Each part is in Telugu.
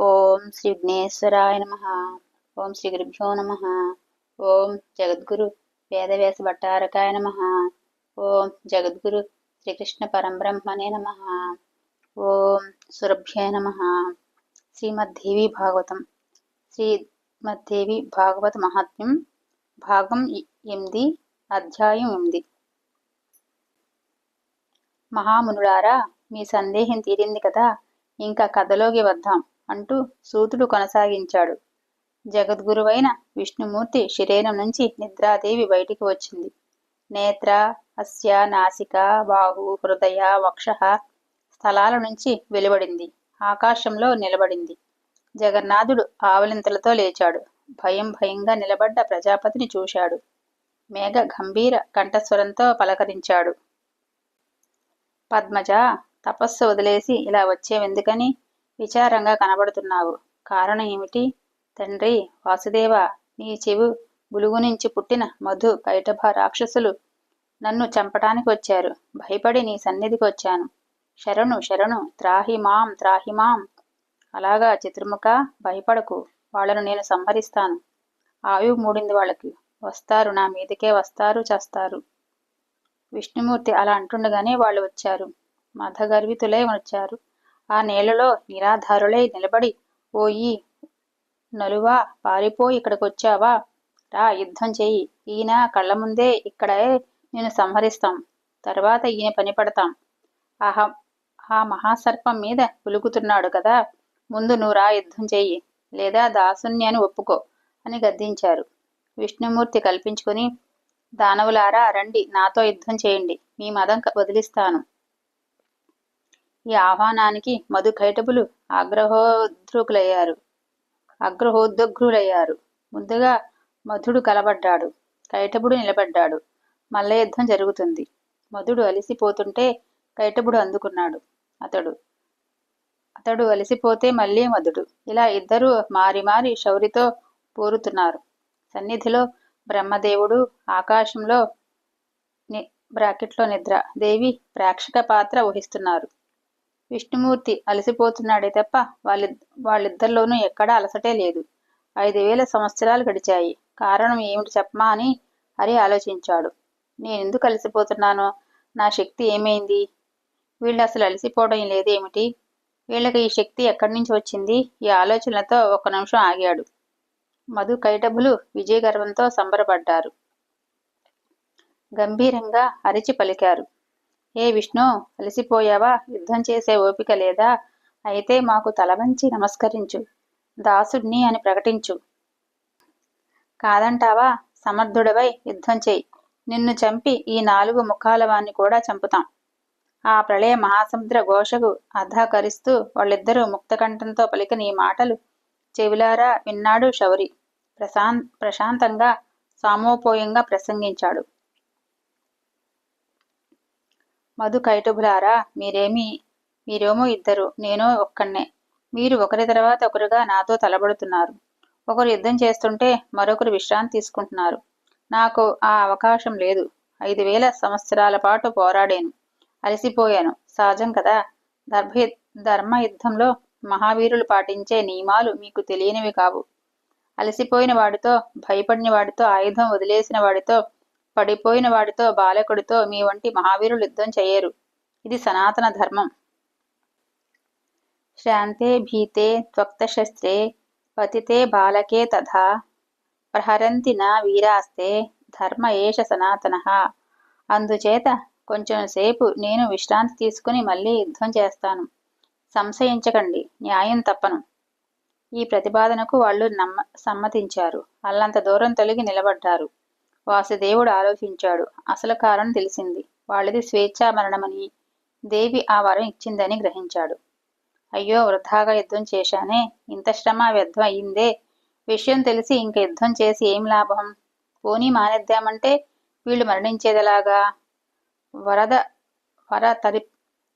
ఓం శ్రీ విఘ్నేశ్వరాయ నమ. ఓం శ్రీ గురుభ్యో నమ. ఓం జగద్గురు వేదవ్యాస భట్టారకాయ నమ. ఓం జగద్గురు శ్రీకృష్ణ పరంబ్రహ్మణే నమ. ఓం సురభ్యే నమ. శ్రీమద్దేవి భాగవతం. శ్రీమద్దేవి భాగవత మహాత్మ్యం భాగం ఎనిమిది అధ్యాయం ఎనిమిది. మహామునులారా మీ సందేహం తీరింది కదా? ఇంకా కథలోకి వద్దాం. అంటూ సూతుడు కొనసాగించాడు. జగద్గురువైన విష్ణుమూర్తి శరీరం నుంచి నిద్రాదేవి బయటికి వచ్చింది. నేత్ర అస్య నాసిక బాహు హృదయ వక్ష స్థలాల నుంచి వెలువడింది. ఆకాశంలో నిలబడింది. జగన్నాథుడు ఆవలింతలతో లేచాడు. భయం భయంగా నిలబడ్డ ప్రజాపతిని చూశాడు. మేఘ గంభీర కంఠస్వరంతో పలకరించాడు. పద్మజ తపస్సు వదిలేసి ఇలా వచ్చేవెందుకని? విచారంగా కనబడుతున్నావు. కారణం ఏమిటి? తండ్రి వాసుదేవ నీ చెవు బులుగు నుంచి పుట్టిన మధు కైటభ రాక్షసులు నన్ను చంపటానికి వచ్చారు. భయపడి నీ సన్నిధికి వచ్చాను. శరణు శరణు త్రాహి మామ్ అలాగా చిత్రముఖ భయపడకు. వాళ్ళను నేను సంహరిస్తాను. ఆయువు మూడింది వాళ్ళకి. వస్తారు నా మీదకే వస్తారు చేస్తారు. విష్ణుమూర్తి అలా అంటుండగానే వాళ్ళు వచ్చారు. మధగర్వితులై వచ్చారు. ఆ నేలలో నిరాధారులై నిలబడి ఓయి నలువా పారిపోయి ఇక్కడికొచ్చావా? రా యుద్ధం చెయ్యి. ఈయన కళ్ళ ముందే ఇక్కడే నేను సంహరిస్తాం. తర్వాత ఈయన పని పడతాం. ఆహా ఆ మహాసర్పం మీద పులుకుతున్నాడు కదా. ముందు నువ్వు రా యుద్ధం చెయ్యి. లేదా దాసుని అని ఒప్పుకో అని గద్దించారు. విష్ణుమూర్తి కల్పించుకుని దానవులారా రండి. నాతో యుద్ధం చేయండి. మీ మదం వదిలిస్తాను. ఈ ఆహ్వానానికి మధు కైటబులు ఆగ్రహోద్రుకులయ్యారు. అగ్రహోద్గ్రులయ్యారు ముందుగా మధుడు కలబడ్డాడు. కైటపుడు నిలబడ్డాడు. మల్ల యుద్ధం జరుగుతుంది. మధుడు అలిసిపోతుంటే కైటపుడు అందుకున్నాడు. అతడు అతడు అలిసిపోతే మళ్ళీ మధుడు. ఇలా ఇద్దరూ మారి మారి శౌరితో పోరుతున్నారు. సన్నిధిలో బ్రహ్మదేవుడు ఆకాశంలో బ్రాకెట్లో నిద్ర. దేవి ప్రేక్షక పాత్ర వహిస్తున్నారు. విష్ణుమూర్తి అలసిపోతున్నాడే తప్ప వాళ్ళి వాళ్ళిద్దరిలోనూ ఎక్కడా అలసటే లేదు. ఐదు వేల సంవత్సరాలు గడిచాయి. కారణం ఏమిటి చెప్పమా అని హరి ఆలోచించాడు. నేనెందుకు అలసిపోతున్నానో? నా శక్తి ఏమైంది? వీళ్ళు అసలు అలసిపోవడం లేదేమిటి? వీళ్ళకి ఈ శక్తి ఎక్కడి నుంచి వచ్చింది? ఈ ఆలోచనలతో ఒక నిమిషం ఆగాడు. మధు కైటబులు విజయగర్వంతో సంబరపడ్డారు. గంభీరంగా అరిచి పలికారు. ఏ విష్ణు అలసిపోయావా? యుద్ధం చేసే ఓపిక లేదా? అయితే మాకు తలవంచి నమస్కరించు. దాసుడిని అని ప్రకటించు. కాదంటావా? సమర్థుడవై యుద్ధం చేయి. నిన్ను చంపి ఈ నాలుగు ముఖాల వాణ్ణి కూడా చంపుతాం. ఆ ప్రళయ మహాసముద్ర ఘోషకు అధాకరిస్తూ వాళ్ళిద్దరూ ముక్తకంఠంతో పలికిన ఈ మాటలు చెవిలారా విన్నాడు శౌరి. ప్రశాంత్ ప్రశాంతంగా సామోపోయంగా ప్రసంగించాడు. మధు కైటబులారా మీరేమి మీరేమో ఇద్దరు నేను ఒక్కనే మీరు ఒకరి తర్వాత ఒకరుగా నాతో తలబడుతున్నారు. ఒకరు యుద్ధం చేస్తుంటే మరొకరు విశ్రాంతి తీసుకుంటున్నారు. నాకు ఆ అవకాశం లేదు. ఐదు వేల సంవత్సరాల పాటు పోరాడాను. అలసిపోయాను. సహజం కదా. దర్భ ధర్మ యుద్ధంలో మహావీరులు పాటించే నియమాలు మీకు తెలియనివి కావు. అలసిపోయిన వాడితో భయపడిన వాడితో ఆయుధం వదిలేసిన వాడితో పడిపోయిన వాడితో బాలకుడితో మీ వంటి మహావీరులు యుద్ధం చేయరు. ఇది సనాతన ధర్మం. శాంతే భీతే త్వక్తశస్త్రే పతితే బాలకే తథా ప్రహరంతి నా వీరాస్తే ధర్మ ఏష సనాతన. అందుచేత కొంచెం సేపు నేను విశ్రాంతి తీసుకుని మళ్ళీ యుద్ధం చేస్తాను. సంశయించకండి న్యాయం తప్పను. ఈ ప్రతిపాదనకు వాళ్ళు నమ్మ సమ్మతించారు. అల్లంత దూరం తొలగి నిలబడ్డారు. వాసుదేవుడు ఆలోచించాడు. అసలు కారణం తెలిసింది. వాళ్ళది స్వేచ్ఛా మరణమని దేవి ఆ వరం ఇచ్చిందని గ్రహించాడు. అయ్యో వృధాగా యుద్ధం చేశానే. ఇంత శ్రమ వ్యర్థం అయిందే విషయం తెలిసి ఇంక యుద్ధం చేసి ఏం లాభం? పోనీ మానేద్దామంటే వీళ్ళు మరణించేదలాగా? వరద వర తరి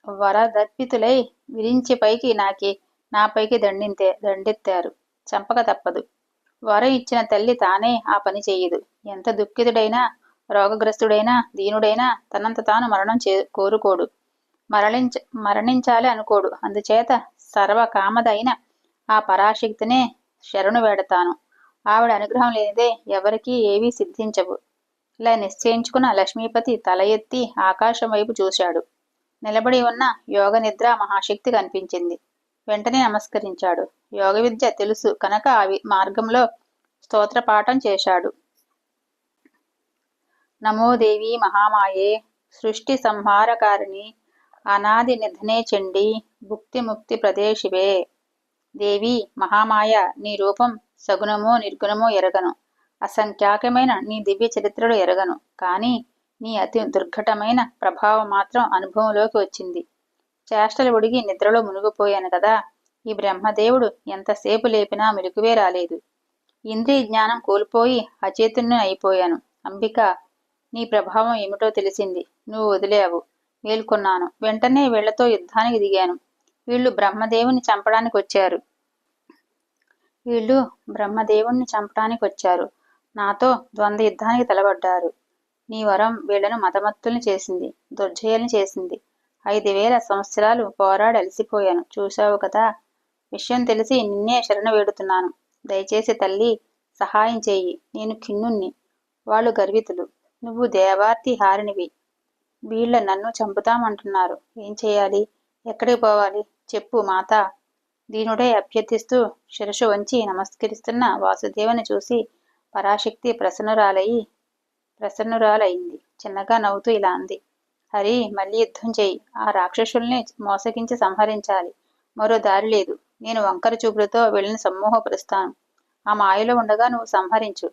వరదర్పితులై విరించి పైకి నాకి నాపైకి దండింతే దండెత్తారు. చంపక తప్పదు. వరం ఇచ్చిన తల్లి తానే ఆ పని చేయదు. ఎంత దుఃఖితుడైనా రోగగ్రస్తుడైనా దీనుడైనా తనంత తాను మరణం చే కోరుకోడు. మరణించ మరణించాలి అనుకోడు. అందుచేత సర్వకామదైన ఆ పరాశక్తినే శరణు వేడతాను. ఆవిడ అనుగ్రహం లేనిదే ఎవరికీ ఏవీ సిద్ధించవు. ఇలా నిశ్చయించుకున్న లక్ష్మీపతి తల ఎత్తి ఆకాశం వైపు చూశాడు. నిలబడి ఉన్న యోగ నిద్ర మహాశక్తి కనిపించింది. వెంటనే నమస్కరించాడు. యోగ విద్య తెలుసు. కనుక ఆ మార్గంలో స్తోత్రపాఠం చేశాడు. నమోదేవి మహామాయే సృష్టి సంహారకారిణి అనాది నిధనే చండి భుక్తి ముక్తి ప్రదేశివే దేవి మహామాయ నీ రూపం సగుణమో నిర్గుణమో ఎరగను. అసంఖ్యాకమైన నీ దివ్య చరిత్రలు ఎరగను. కానీ నీ అతి దుర్ఘటమైన ప్రభావం మాత్రం అనుభవంలోకి వచ్చింది. చేష్టలు ఉడిగి నిద్రలో మునిగిపోయాను కదా ఈ బ్రహ్మదేవుడు ఎంతసేపు లేపినా మెలుకువే రాలేదు. ఇంద్రియ జ్ఞానం కోల్పోయి అచేతుని అయిపోయాను. అంబిక నీ ప్రభావం ఏమిటో తెలిసింది. నువ్వు వదిలేవు. మేల్కొన్నాను. వెంటనే వీళ్ళతో యుద్ధానికి దిగాను. వీళ్ళు బ్రహ్మదేవుని చంపడానికి వచ్చారు. వీళ్ళు బ్రహ్మదేవుణ్ణి చంపడానికి వచ్చారు. నాతో ద్వంద్వ యుద్ధానికి తలబడ్డారు నీ వరం వీళ్ళను మతమత్తుల్ని చేసింది దుర్జయల్ని చేసింది. ఐదు వేల సంవత్సరాలు పోరాడి అలసిపోయాను. చూశావు కదా? విషయం తెలిసి నిన్నే శరణ వేడుతున్నాను. దయచేసి తల్లి సహాయం చేయి. నేను కిన్నుణ్ణి వాళ్ళు గర్వితులు. నువ్వు దేవార్తి హారినివి. వీళ్ళ నన్ను చంపుతామంటున్నారు. ఏం చేయాలి? ఎక్కడికి పోవాలి? చెప్పు మాత. దీనుడే అభ్యర్థిస్తూ శిరసు వంచి నమస్కరిస్తున్న వాసుదేవుని చూసి పరాశక్తి ప్రసన్నురాలయ్యి ప్రసన్నురాలయ్యింది చిన్నగా నవ్వుతూ ఇలా అంది. హరి మళ్ళీ యుద్ధం చేయి. ఆ రాక్షసుల్ని మోసగించి సంహరించాలి. మరో దారి లేదు. నేను వంకర చూపులతో వెళ్ళిన సమ్మోహపరుస్తాను. ఆ మాయలో ఉండగా నువ్వు సంహరించు.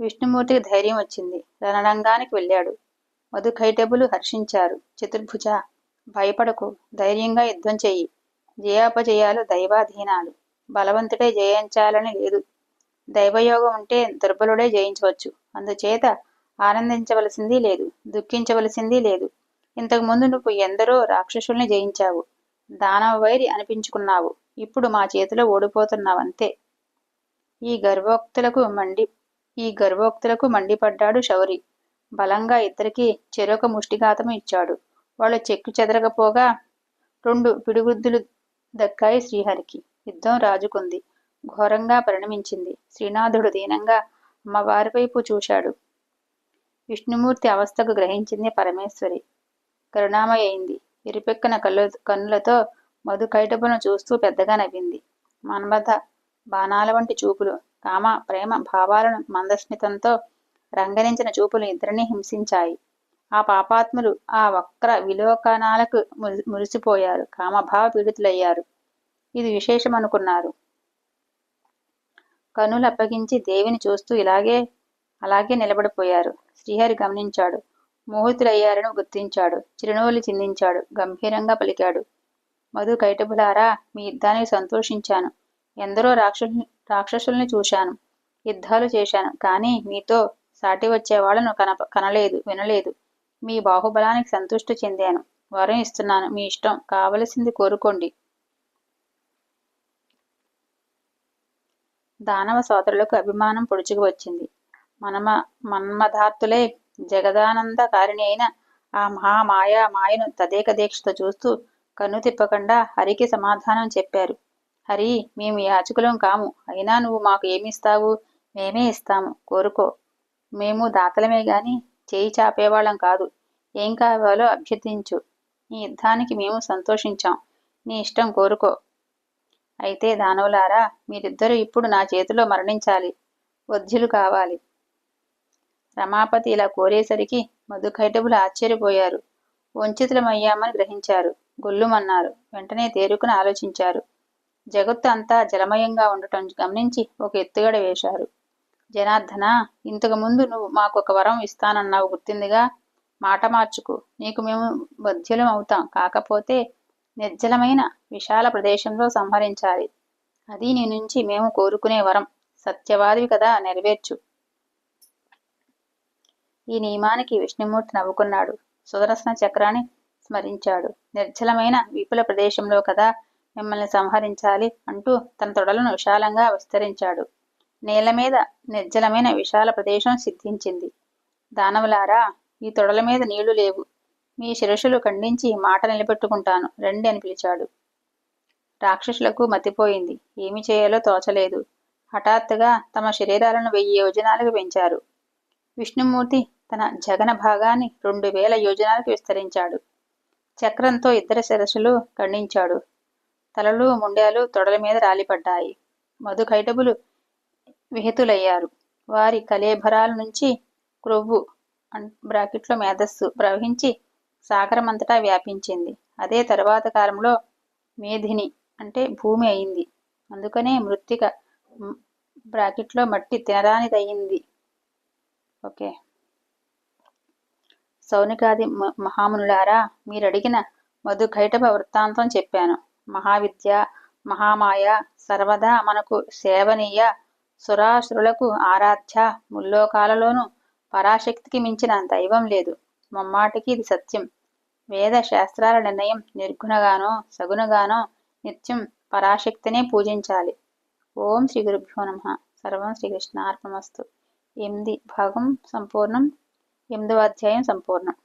విష్ణుమూర్తికి ధైర్యం వచ్చింది. రణరంగానికి వెళ్ళాడు. మధుకైటబులు హర్షించారు. చతుర్భుజ భయపడకు. ధైర్యంగా యుద్ధం చెయ్యి. జయాపజయాలు దైవాధీనాలు. బలవంతుడే జయించాలని లేదు. దైవయోగం ఉంటే దుర్బలుడే జయించవచ్చు. అందుచేత ఆనందించవలసింది లేదు. దుఃఖించవలసింది లేదు. ఇంతకు ముందు నువ్వు ఎందరో రాక్షసుల్ని జయించావు. దానవ వైరి అనిపించుకున్నావు. ఇప్పుడు మా చేతిలో ఓడిపోతున్నావంతే. ఈ గర్భోక్తులకు మండి ఈ గర్వోక్తులకు మండిపడ్డాడు శౌరి. బలంగా ఇద్దరికి చెరొక ముష్టిఘాతము ఇచ్చాడు. వాళ్ళు చెక్కు చెదరకపోగా రెండు పిడిగుద్దులు దక్కాయి శ్రీహరికి. యుద్ధం రాజుకుంది. ఘోరంగా పరిణమించింది. శ్రీనాథుడు దీనంగా అమ్మవారి వైపు చూశాడు. విష్ణుమూర్తి అవస్థకు గ్రహించింది పరమేశ్వరి. కరుణామయ్యింది ఇరుపెక్కన కళ్ళు కన్నులతో మధుకైటపును చూస్తూ పెద్దగా నవ్వింది. మన్మథ బాణాల వంటి చూపులు కామ ప్రేమ భావాలను మందస్మితంతో రంగరించిన చూపులు ఇద్దరిని హింసించాయి. ఆ పాపాత్ములు ఆ వక్ర విలోకనాలకు మురిసిపోయారు. కామభావ పీడితులయ్యారు. ఇది విశేషమనుకున్నారు. కనులు అప్పగించి దేవిని చూస్తూ ఇలాగే అలాగే నిలబడిపోయారు. శ్రీహరి గమనించాడు. మోహితులయ్యారని గుర్తించాడు. చిరునవ్వులు చిందించాడు. గంభీరంగా పలికాడు. మధు కైటబులారా మీ యుద్ధానికి సంతోషించాను. ఎందరో రాక్షసు రాక్షసుల్ని చూశాను. యుద్ధాలు చేశాను. కానీ మీతో సాటి వచ్చే వాళ్ళను కన కనలేదు వినలేదు. మీ బాహుబలానికి సంతృష్టి చెందాను. వరం ఇస్తున్నాను. మీ ఇష్టం కావలసింది కోరుకోండి. దానవ సోదరులకు అభిమానం పొడుచుకు వచ్చింది. మనమ మన్మధాత్తులే జగదానందకారిణి అయిన ఆ మహామాయా మాయను తదేక దీక్షతో చూస్తూ కన్ను తిప్పకుండా హరికి సమాధానం చెప్పారు. హరి మేము యాచకులం కాము. అయినా నువ్వు మాకు ఏమిస్తావు? మేమే ఇస్తాము. కోరుకో. మేము దాతలమే గాని చేయి చాపేవాళ్ళం కాదు. ఏం కావాలో అభ్యర్థించు. నీ యుద్ధానికి మేము సంతోషించాం. నీ ఇష్టం కోరుకో. అయితే దానవులారా మీరిద్దరూ ఇప్పుడు నా చేతిలో మరణించాలి. వధ్యులు కావాలి. రమాపతి ఇలా కోరేసరికి మధుకైటబులు ఆశ్చర్యపోయారు. వంచితులమయ్యామని గ్రహించారు. గొల్లుమన్నారు వెంటనే తేరుకుని ఆలోచించారు. జగత్తు అంతా జలమయంగా ఉండటం గమనించి ఒక ఎత్తుగడ వేశారు. జనార్దన ఇంతకు ముందు నువ్వు మాకు ఒక వరం ఇస్తానన్నావు గుర్తిందిగా? మాట మార్చుకు. నీకు మేము బధ్యులం అవుతాం. కాకపోతే నిర్జలమైన విశాల ప్రదేశంలో సంహరించాలి. అది నీ నుంచి మేము కోరుకునే వరం. సత్యవాదివి కదా నెరవేర్చు. ఈ నియమానికి విష్ణుమూర్తి నవ్వుకున్నాడు. సుదర్శన చక్రాన్ని స్మరించాడు. నిర్జలమైన విపుల ప్రదేశంలో కదా మిమ్మల్ని సంహరించాలి అంటూ తన తొడలను విశాలంగా విస్తరించాడు. నేల మీద నిర్జలమైన విశాల ప్రదేశం సిద్ధించింది. దానవులారా ఈ తొడల మీద నీళ్ళు లేవు. మీ శిరస్సులు ఖండించి మాట నిలబెట్టుకుంటాను రండి అని పిలిచాడు. రాక్షసులకు మతిపోయింది. ఏమి చేయాలో తోచలేదు. హఠాత్తుగా తమ శరీరాలను వెయ్యి యోజనాలకు పెంచారు. విష్ణుమూర్తి తన జగన భాగాన్ని రెండు వేల యోజనాలకు విస్తరించాడు. చక్రంతో ఇద్దరు శిరసులు ఖండించాడు. తలలు ముండ్యాలు తొడల మీద రాలిపడ్డాయి. మధుకైటబులు విహితులయ్యారు. వారి కలేభరాల నుంచి క్రొవ్వు బ్రాకెట్లో మేధస్సు ప్రవహించి సాగరమంతటా వ్యాపించింది. అదే తరువాత కాలంలో మేధిని అంటే భూమి అయింది. అందుకనే మృత్తిక బ్రాకెట్లో మట్టి తినరానిదయ్యింది. ఓకే. సౌనికాది మహామునులారా మీరడిగిన మధుకైటభ వృత్తాంతం చెప్పాను. మహావిద్య మహామాయ సర్వదా మనకు సేవనీయ సురాసురులకు ఆరాధ్య ముల్లోకాలలోనూ పరాశక్తికి మించిన దైవం లేదు. ముమ్మాటికి ఇది సత్యం. వేద శాస్త్రాల నిర్ణయం నిర్గుణగానో సగుణగానో నిత్యం పరాశక్తినే పూజించాలి. ఓం శ్రీ గురుభ్యో నమ. సర్వం శ్రీకృష్ణ అర్పణమస్తు ఎనిమిది భాగం సంపూర్ణం. ఎనిమిదవ అధ్యాయం సంపూర్ణం.